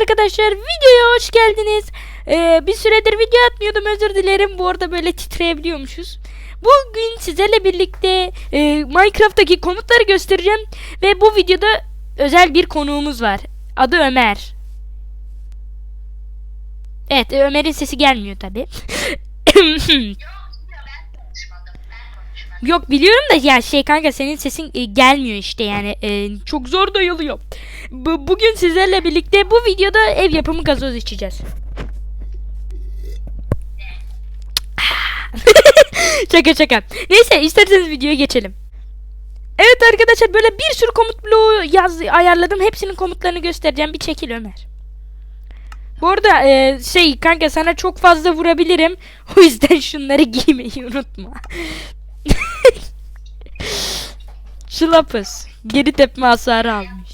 arkadaşlar videoya hoş geldiniz. Ee, bir süredir video atmıyordum özür dilerim. Bu arada böyle titreyebiliyormuşuz. Bugün sizlerle birlikte e, Minecraft'taki komutları göstereceğim. Ve bu videoda özel bir konuğumuz var. Adı Ömer. Evet Ömer'in sesi gelmiyor tabi. Yok biliyorum da ya şey kanka senin sesin e, gelmiyor işte yani e, çok zor dayalıyor. Bu, bugün sizlerle birlikte bu videoda ev yapımı gazoz içeceğiz. şaka şaka. Neyse isterseniz videoya geçelim. Evet arkadaşlar böyle bir sürü komut bloğu yaz ayarladım. Hepsinin komutlarını göstereceğim. Bir çekil Ömer. Bu arada e, şey kanka sana çok fazla vurabilirim. O yüzden şunları giymeyi unutma. Şılapız. Geri tepme hasarı almış.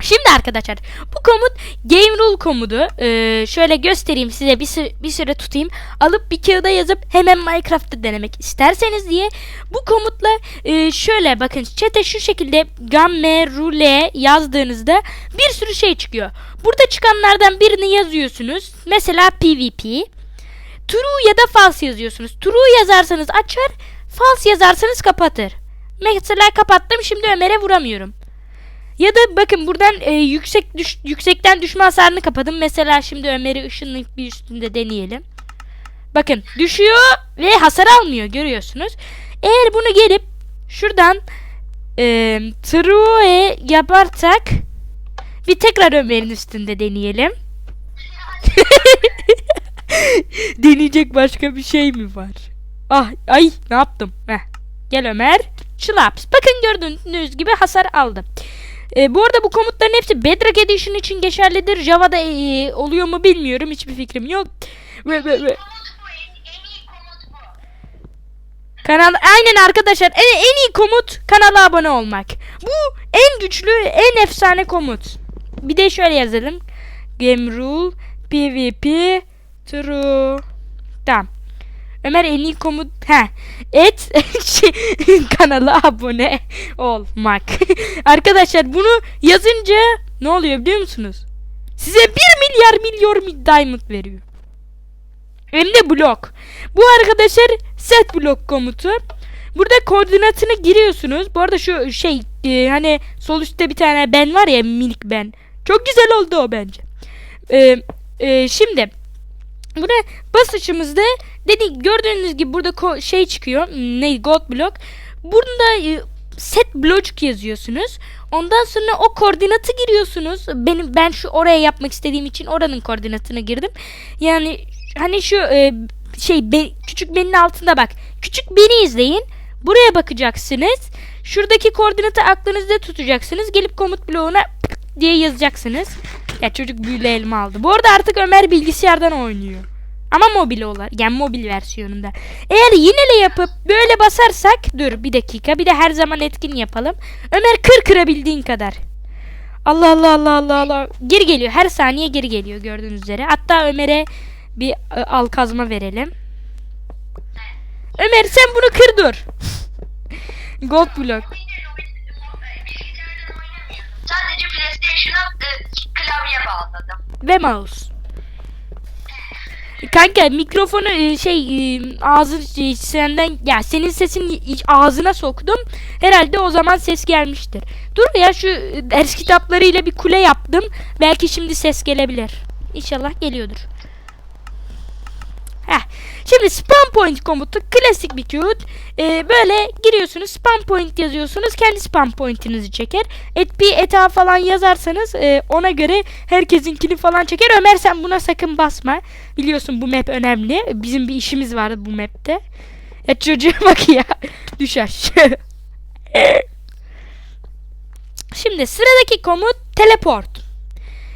Şimdi arkadaşlar bu komut game rule komudu. Ee, şöyle göstereyim size bir, sü- bir süre tutayım. Alıp bir kağıda yazıp hemen Minecraft'ta denemek isterseniz diye bu komutla e, şöyle bakın chat'e şu şekilde gamme rule yazdığınızda bir sürü şey çıkıyor. Burada çıkanlardan birini yazıyorsunuz. Mesela PvP. True ya da false yazıyorsunuz. True yazarsanız açar, false yazarsanız kapatır. Mesela kapattım şimdi Ömer'e vuramıyorum. Ya da bakın buradan e, yüksek düş, yüksekten düşme hasarını kapadım. Mesela şimdi Ömer'i ışınlayıp bir üstünde deneyelim. Bakın düşüyor ve hasar almıyor görüyorsunuz. Eğer bunu gelip şuradan e, true yaparsak bir tekrar Ömer'in üstünde deneyelim. Deneyecek başka bir şey mi var? Ah ay ne yaptım? Heh. Gel Ömer. Çılaps. Bakın gördüğünüz gibi hasar aldım. Ee, bu arada bu komutların hepsi Bedrock Edition için geçerlidir. Java'da e, oluyor mu bilmiyorum. Hiçbir fikrim yok. Ve, ve, ve. Kanal aynen arkadaşlar en, en iyi komut kanala abone olmak. Bu en güçlü, en efsane komut. Bir de şöyle yazalım. Game rule PvP true. Tamam. Ömer en iyi komut he et kanala abone olmak. Arkadaşlar bunu yazınca ne oluyor biliyor musunuz? Size 1 milyar milyon diamond veriyor. Hem de blok. Bu arkadaşlar set blok komutu. Burada koordinatını giriyorsunuz. Bu arada şu şey e, hani sol üstte bir tane ben var ya minik ben. Çok güzel oldu o bence. E, e, şimdi Buna basışımızda dedi gördüğünüz gibi burada şey çıkıyor. Hmm, Ne gold block. Burada e, set blocuk yazıyorsunuz. Ondan sonra o koordinatı giriyorsunuz. Benim ben şu oraya yapmak istediğim için oranın koordinatını girdim. Yani hani şu e, şey küçük benin altında bak. Küçük beni izleyin. Buraya bakacaksınız. Şuradaki koordinatı aklınızda tutacaksınız. Gelip komut bloğuna diye yazacaksınız. Ya çocuk büyülü elma aldı. Bu arada artık Ömer bilgisayardan oynuyor. Ama mobil olarak. Yani mobil versiyonunda. Eğer yinele yapıp böyle basarsak. Dur bir dakika. Bir de her zaman etkin yapalım. Ömer kır kırabildiğin kadar. Allah Allah Allah Allah Allah. Geri geliyor. Her saniye geri geliyor gördüğünüz üzere. Hatta Ömer'e bir e, al kazma verelim. Ömer sen bunu kır dur. Gold block. Sadece PlayStation'a e, klavye bağladım. ve mouse. Kanka mikrofonu e, şey e, ağzı e, senden ya senin sesin ağzına soktum. Herhalde o zaman ses gelmiştir. Dur ya şu ders kitaplarıyla bir kule yaptım. Belki şimdi ses gelebilir. İnşallah geliyordur. Heh. Şimdi spam point komutu klasik bir kod. Ee, böyle giriyorsunuz spam point yazıyorsunuz. Kendi spam pointinizi çeker. Et bir eta falan yazarsanız e, ona göre herkesinkini falan çeker. Ömer sen buna sakın basma. Biliyorsun bu map önemli. Bizim bir işimiz vardı bu map'te. Ya çocuğa bak ya. Düşer. Şimdi sıradaki komut teleport.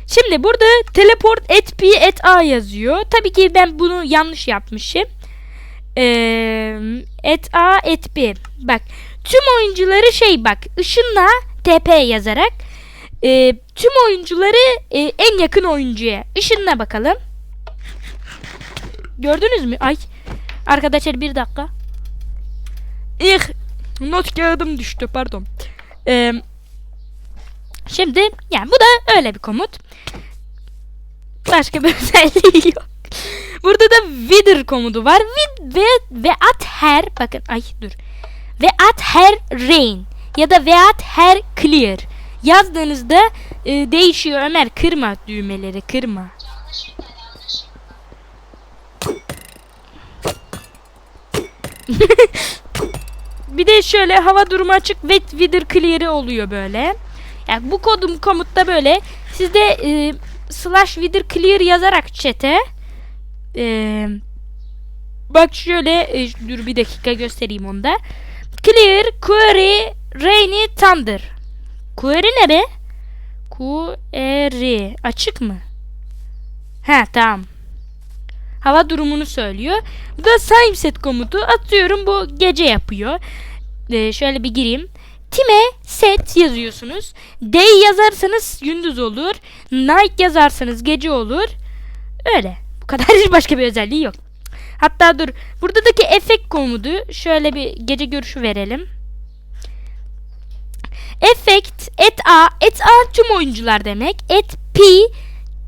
Şimdi burada teleport et p et a yazıyor. Tabii ki ben bunu yanlış yapmışım. Ee, et a et b. Bak tüm oyuncuları şey bak ışınla tp yazarak e, tüm oyuncuları e, en yakın oyuncuya ışınla bakalım. Gördünüz mü? Ay arkadaşlar bir dakika. İh not kağıdım düştü pardon. Eee Şimdi yani bu da öyle bir komut. Başka bir özelliği yok. Burada da wither komutu var. With, ve, ve at her bakın ay dur. Ve at her rain ya da ve at her clear. Yazdığınızda e, değişiyor Ömer kırma düğmeleri kırma. Bir de şöyle hava durumu açık wet weather clear'ı oluyor böyle. Yani bu kodum komutta böyle. Siz de e, slash weather clear yazarak chat'e e, bak şöyle e, dur bir dakika göstereyim onu da. Clear query rainy thunder. Query nere? Query açık mı? Ha tamam. Hava durumunu söylüyor. Bu da time set komutu. Atıyorum bu gece yapıyor. Ee, şöyle bir gireyim. Time set yazıyorsunuz. Day yazarsanız gündüz olur. Night yazarsanız gece olur. Öyle. Bu kadar hiç başka bir özelliği yok. Hatta dur. Buradaki efekt komutu şöyle bir gece görüşü verelim. Effect et A, et A tüm oyuncular demek. Et P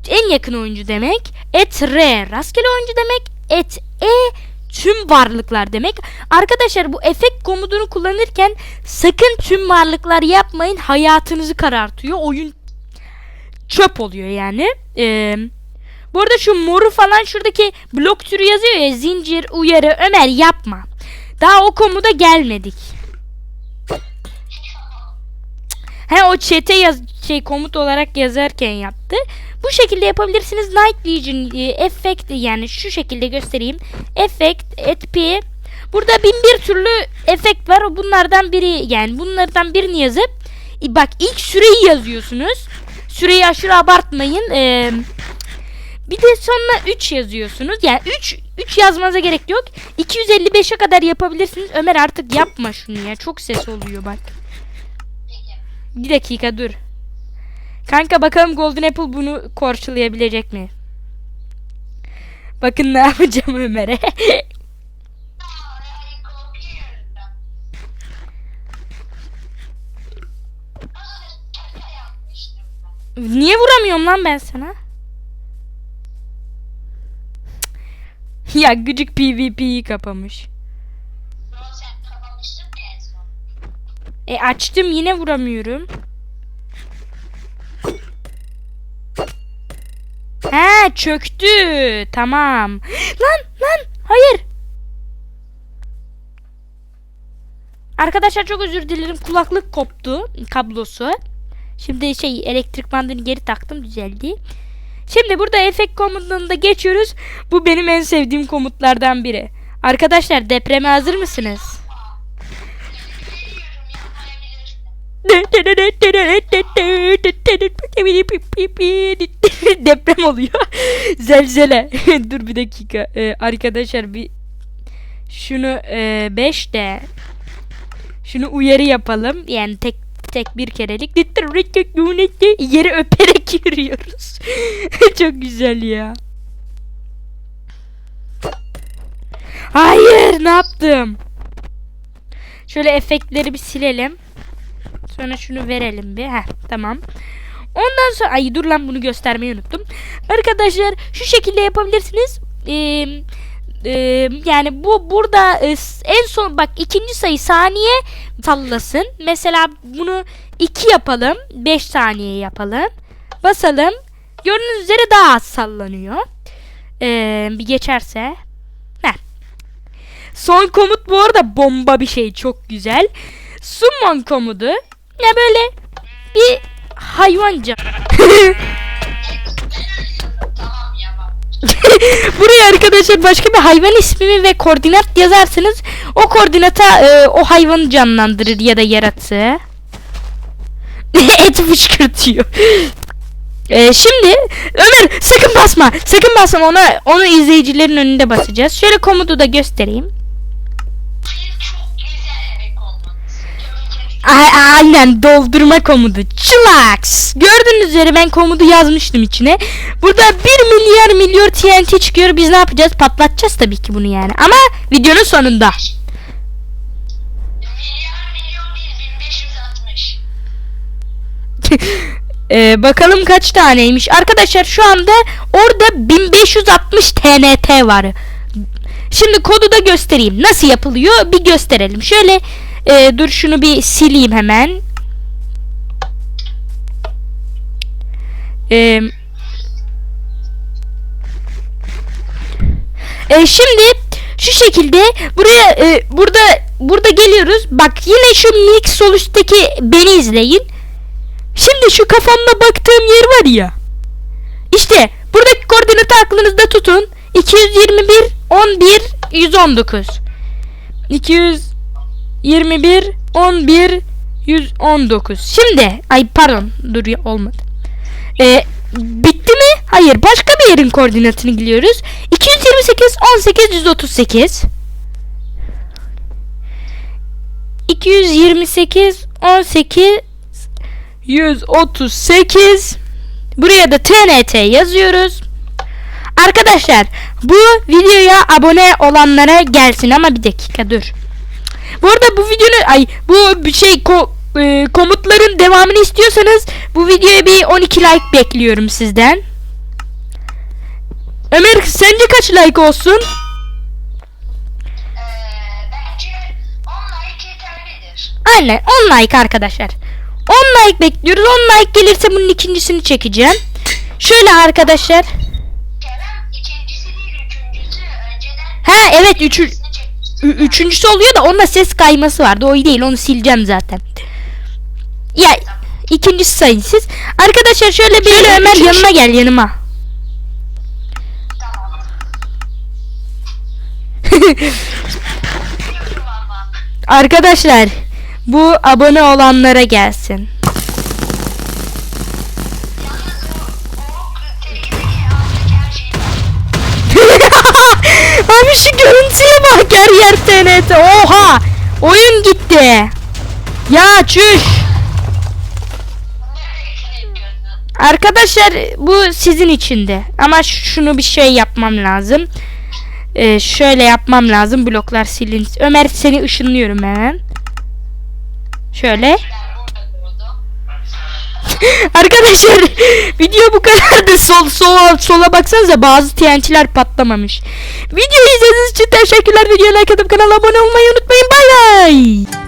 en yakın oyuncu demek. Et R rastgele oyuncu demek. Et E tüm varlıklar demek. Arkadaşlar bu efekt komutunu kullanırken sakın tüm varlıklar yapmayın. Hayatınızı karartıyor. Oyun çöp oluyor yani. Ee, bu arada şu moru falan şuradaki blok türü yazıyor ya zincir uyarı Ömer yapma. Daha o komuda gelmedik. He o chat'e yaz şey komut olarak yazarken yaptı. Bu şekilde yapabilirsiniz. Night Vision e, effect yani şu şekilde göstereyim. Effect et P. Burada bin bir türlü efekt var. Bunlardan biri yani bunlardan birini yazıp e, bak ilk süreyi yazıyorsunuz. Süreyi aşırı abartmayın. Ee, bir de sonra 3 yazıyorsunuz. Yani 3 3 yazmanıza gerek yok. 255'e kadar yapabilirsiniz. Ömer artık yapma şunu ya. Çok ses oluyor bak. Bir dakika dur. Kanka bakalım Golden Apple bunu korçulayabilecek mi? Bakın ne yapacağım Ömer'e. Niye vuramıyorum lan ben sana? Ya gıcık PvP'yi kapamış. E açtım yine vuramıyorum. He çöktü. Tamam. Lan lan hayır. Arkadaşlar çok özür dilerim. Kulaklık koptu kablosu. Şimdi şey elektrik bandını geri taktım düzeldi. Şimdi burada efekt komutunda geçiyoruz. Bu benim en sevdiğim komutlardan biri. Arkadaşlar depreme hazır mısınız? Deprem oluyor. Zelzele. Dur bir dakika. Ee, arkadaşlar bir şunu 5 de şunu uyarı yapalım. Yani tek tek bir kerelik yeri öperek yürüyoruz. Çok güzel ya. Hayır, ne yaptım? Şöyle efektleri bir silelim. Sonra şunu verelim bir. Heh, tamam. Ondan sonra ay dur lan bunu göstermeyi unuttum. Arkadaşlar şu şekilde yapabilirsiniz. Ee, e, yani bu burada e, en son bak ikinci sayı saniye sallasın. Mesela bunu 2 yapalım. 5 saniye yapalım. Basalım. Gördüğünüz üzere daha az sallanıyor. Ee, bir geçerse. Heh. Son komut bu arada bomba bir şey. Çok güzel. Summon komutu. Ne böyle bir hayvanca. Buraya arkadaşlar başka bir hayvan ismini ve koordinat yazarsanız o koordinata e, o hayvanı canlandırır ya da yaratığı. Et fışkırtıyor. E, şimdi Ömer sakın basma. Sakın basma ona onu izleyicilerin önünde basacağız. Şöyle komutu da göstereyim. A- Aynen doldurma komutu. Chillax. Gördüğünüz üzere ben komutu yazmıştım içine. Burada 1 milyar milyar TNT çıkıyor. Biz ne yapacağız? Patlatacağız tabii ki bunu yani. Ama videonun sonunda. Milyar milyon değil 1560. Ee, bakalım kaç taneymiş. Arkadaşlar şu anda orada 1560 TNT var. Şimdi kodu da göstereyim. Nasıl yapılıyor bir gösterelim. Şöyle e, dur şunu bir sileyim hemen. Eee E, şimdi şu şekilde buraya e, burada burada geliyoruz. Bak yine şu Milk Solus'taki beni izleyin. Şimdi şu kafamda baktığım yer var ya. İşte buradaki koordinatı aklınızda tutun. 221 11 119. 221 11 119. Şimdi ay pardon dur ya, olmadı. E, bitti mi? Hayır. Başka bir yerin koordinatını biliyoruz. 228 18 138. 228 18 138 Buraya da TNT yazıyoruz. Arkadaşlar bu videoya abone olanlara gelsin ama bir dakika dur. Bu arada bu videonun ay bu şey ko- e, komutların devamını istiyorsanız bu videoya bir 12 like bekliyorum sizden. Ömer sence kaç like olsun? Ee, bence 10 like yeterlidir. Aynen 10 like arkadaşlar. 10 like bekliyoruz. 10 like gelirse bunun ikincisini çekeceğim. Şöyle arkadaşlar. Kerem ikincisi değil üçüncüsü. Önceden Ha evet üçü, ikincisini çekmiştim. ü- üçüncüsü oluyor da onda ses kayması vardı. O iyi değil onu sileceğim zaten. Ya ikincisi sayın siz. Arkadaşlar şöyle bir Ömer yanıma gel yanıma. Arkadaşlar bu abone olanlara gelsin. Abi şu görüntüye bak her yer TNT. Oha! Oyun gitti. Ya çüş. Arkadaşlar bu sizin içinde. Ama şunu bir şey yapmam lazım. Ee, şöyle yapmam lazım. Bloklar silin. Ömer seni ışınlıyorum hemen. Şöyle. Arkadaşlar video bu kadar da sol sola sola baksanıza bazı TNT'ler patlamamış. Videoyu izlediğiniz için teşekkürler. Videoya like atıp kanala abone olmayı unutmayın. Bay bay.